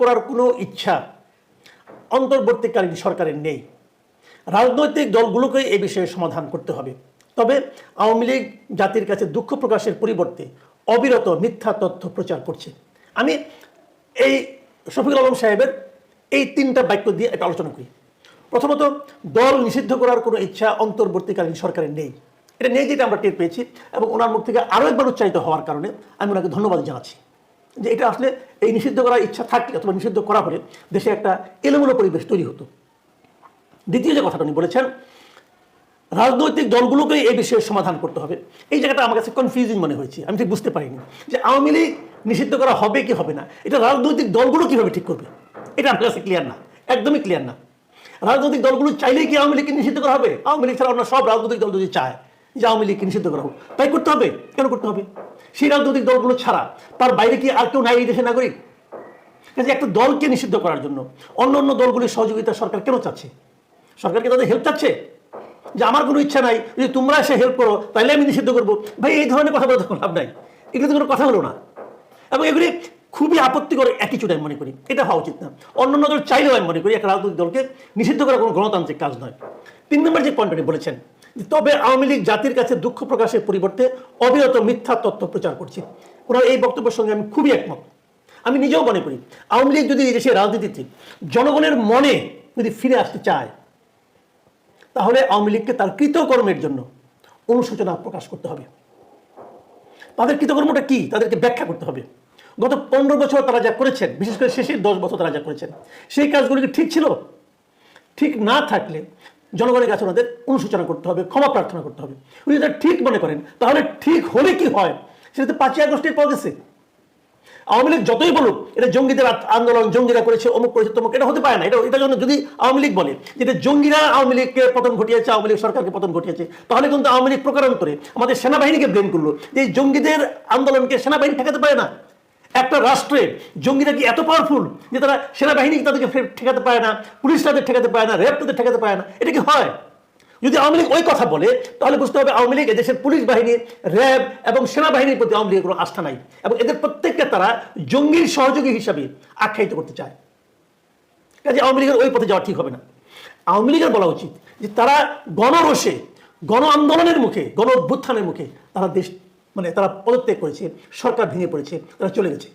করার কোনো ইচ্ছা অন্তর্বর্তীকালীন সরকারের নেই। রাজনৈতিক দলগুলোকে এই বিষয়ে সমাধান করতে হবে। তবে আওয়ামী লীগ জাতির কাছে দুঃখ প্রকাশের পরিবর্তে অবিরত মিথ্যা তথ্য প্রচার করছে। আমি এই শফিকুল আলম সাহেবের এই তিনটা বাক্য দিয়ে একটা আলোচনা করি। প্রথমত, দল নিষিদ্ধ করার কোনো ইচ্ছা অন্তর্বর্তীকালীন সরকারের নেই। এটা নেই যেটা আমরা টের পেয়েছি এবং ওনার মুখ থেকে আরও একবার উচ্চারিত হওয়ার কারণে আমি ওনাকে ধন্যবাদ জানাচ্ছি। যে এটা আসলে এই নিষিদ্ধ করার ইচ্ছা থাকলে অথবা নিষিদ্ধ করা হলে দেশে একটা এলোমেলো পরিবেশ তৈরি হতো। দ্বিতীয় যে কথাটা উনি বলেছেন, রাজনৈতিক দলগুলোকে এই বিষয়ে সমাধান করতে হবে। এই জায়গাটা আমার কাছে কনফিউজিং মনে হয়েছে, আমি ঠিক বুঝতে পারিনি। যে আওয়ামী লীগ নিষিদ্ধ করা হবে কি হবে না, এটা রাজনৈতিক দলগুলো কীভাবে ঠিক করবে? এটা আমার কাছে ক্লিয়ার না, একদমই ক্লিয়ার না। রাজনৈতিক দলগুলো চাইলেই কি আওয়ামী লীগকে নিষিদ্ধ করা হবে? আওয়ামী লীগ ছাড়া অন্য সব রাজনৈতিক দল যদি চায় যে আওয়ামী লীগকে নিষিদ্ধ করা হোক। তাই করতে হবে? কেন করতে হবে? সেই রাজনৈতিক দলগুলো ছাড়া তার বাইরে কি আর কেউ নাই এই দেশের নাগরিক? কাজে একটা দলকে নিষিদ্ধ করার জন্য অন্য অন্য দলগুলির সহযোগিতা সরকার কেন চাচ্ছে? সরকারকে তাদের হেল্প চাচ্ছে? যে আমার কোনো ইচ্ছা নাই, যদি তোমরা এসে হেল্প করো তাহলে আমি নিষিদ্ধ করব। ভাই, এই ধরনের কথা বলতে লাভ নাই। এগুলো তো কোনো কথা হলো না। এবং এগুলি খুবই আপত্তিকর অ্যাটিচিউড আমি মনে করি। এটা হওয়া উচিত না। অন্য অন্য দল চাইলেও আমি মনে করি একটা রাজনৈতিক দলকে নিষিদ্ধ করা কোনো গণতান্ত্রিক কাজ নয়। তিন নম্বর যে পয়েন্টটি বলেছেন তবে আওয়ামী লীগ জাতির কাছে দুঃখ প্রকাশের পরিবর্তে অবিরত মিথ্যা তথ্য প্রচার করছে। ওনার এই বক্তব্যের সঙ্গে আমি খুবই একমত। আমি নিজেও মনে করি, আওয়ামী লীগ যদি দেশের রাজনীতিতে জনগণের মনে যদি ফিরে আসতে চায়, তাহলে আওয়ামী লীগকে তার কৃতকর্মের জন্য অনুশোচনা প্রকাশ করতে হবে। তাদের কৃতকর্মটা কি? তাদেরকে ব্যাখ্যা করতে হবে। গত পনেরো বছর তারা যা করেছেন, বিশেষ করে শেষের দশ বছর তারা যা করেছেন, সেই কাজগুলি ঠিক ছিল? ঠিক না থাকলে জনগণের কাছে ওনাদের অনুশোচনা করতে হবে, ক্ষমা প্রার্থনা করতে হবে। উনি যদি ঠিক মনে করেন, তাহলে ঠিক হলে কি হয়? সেটা তো পাঁচই আগস্টের পর গেছে। আওয়ামী লীগ যতই বলুক, এটা জঙ্গিদের আন্দোলন, জঙ্গিরা করেছে, অমুক করেছে, তমুক, এটা হতে পারে না। এটা এটার জন্য যদি আওয়ামী লীগ বলে যে এটা জঙ্গিরা আওয়ামী লীগকে পতন ঘটিয়েছে, আওয়ামী লীগ সরকারকে পতন ঘটিয়েছে, তাহলে কিন্তু আওয়ামী লীগ প্রকারান্তরে আমাদের সেনাবাহিনীকে ব্লেম করল যে জঙ্গিদের আন্দোলনকে সেনাবাহিনী ঠেকাতে পারে না। একটা রাষ্ট্রে জঙ্গিরা কি এত পাওয়ারফুল যে তারা সেনাবাহিনী তাদেরকে ঠেকাতে পারে না, পুলিশ তাদের ঠেকাতে পারে না র্যাব তাদের ঠেকাতে পারে না, এটা কি হয়? যদি আওয়ামী লীগ ওই কথা বলে, তাহলে বুঝতে হবে আওয়ামী লীগ এদেশের পুলিশ বাহিনী র্যাব এবং সেনাবাহিনীর প্রতি আওয়ামী লীগের কোনো আস্থা নাই এবং এদের প্রত্যেককে তারা জঙ্গির সহযোগী হিসাবে আখ্যায়িত করতে চায়। কাজে আওয়ামী লীগের ওই পথে যাওয়া ঠিক হবে না। আওয়ামী লীগের বলা উচিত যে তারা গণরোষে, গণ আন্দোলনের মুখে, গণ অভ্যুত্থানের মুখে তারা দেশ মানে তারা পদত্যাগ করেছে, সরকার ভেঙে পড়েছে, তারা চলে গেছে।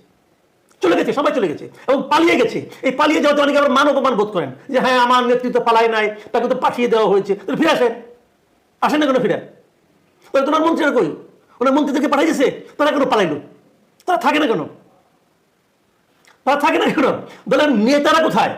চলে গেছে, সবাই চলে গেছে এবং পালিয়ে গেছে। এই পালিয়ে যাওয়াতে অনেকে আবার মান অপমান বোধ করেন যে হ্যাঁ আমার নেতৃত্ব পালায় নাই, তাকে তো পাঠিয়ে দেওয়া হয়েছে। তাহলে ফিরে আসেন। আসেন না কেন ফিরে? ওই তোমার মন্ত্রীরা কই? ওনার মন্ত্রীদেরকে পাঠিয়েছে তারা কেন পালাইলো? তারা থাকে না কেন? তারা থাকে না কেন? দলের নেতারা কোথায়?